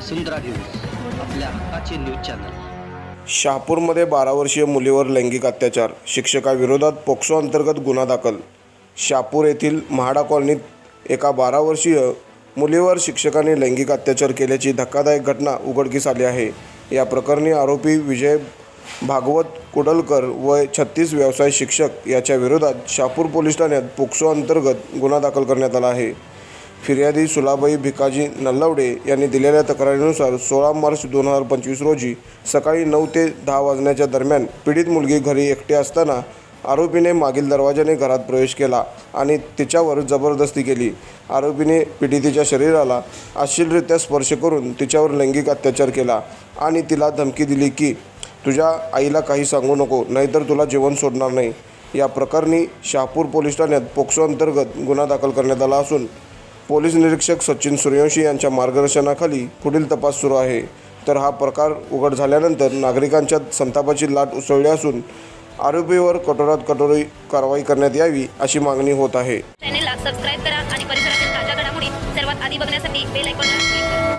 वसुंधरा news आपल्या हक्काचे news channel. शहापूरमध्ये बारा वर्षीय मुलीवर लैंगिक अत्याचार शिक्षकाविरोधात पोक्सो अंतर्गत गुन्हा दाखल. शहापूर येथील म्हाडा कॉलनीत एका बारा वर्षीय मुलीवर शिक्षकाने लैंगिक अत्याचार केल्याची धक्कादायक घटना उघडकीस आली आहे. या प्रकरणी आरोपी विजय भागवत कुडलकर व छत्तीस व्यवसाय शिक्षक याच्या विरोधात शहापूर पोलीस ठाण्यात पोक्सो अंतर्गत गुन्हा दाखल करण्यात आला आहे. फिर्यादी सुलाबाई भिकाजी नल्लवडे यांनी दिलेल्या तक्रारीनुसार सोळा मार्च दोन हजार पंचवीस रोजी सकाळी नऊ ते दहा वाजण्याच्या दरम्यान पीडित मुलगी घरी एकटी असताना आरोपीने मागील दरवाजाने घरात प्रवेश केला आणि तिच्यावर जबरदस्ती केली. आरोपीने पीडितेच्या शरीराला अश्लीलरित्या स्पर्श करून तिच्यावर लैंगिक अत्याचार केला आणि तिला धमकी दिली की तुझ्या आईला काही सांगू नको नाहीतर तुला जेवण सोडणार नाही. या प्रकरणी शहापूर पोलीस ठाण्यात पोक्सो अंतर्गत गुन्हा दाखल करण्यात आला असून पोलीस निरीक्षक सचिन सूर्यवंशी यांच्या मार्गदर्शनाखाली पुढील तपास सुरू आहे. तर हा प्रकार उघड झाल्यानंतर नागरिकांच्या संतापाची लाट उसळली असून आरोपीवर कठोरात कठोर कारवाई करण्यात यावी अशी मागणी होत आहे. चॅनेलला सबस्क्राईब करा आणि परिसरातील ताज्या घडामोडी सर्वात आधी बघण्यासाठी बेल आयकॉनला क्लिक करा.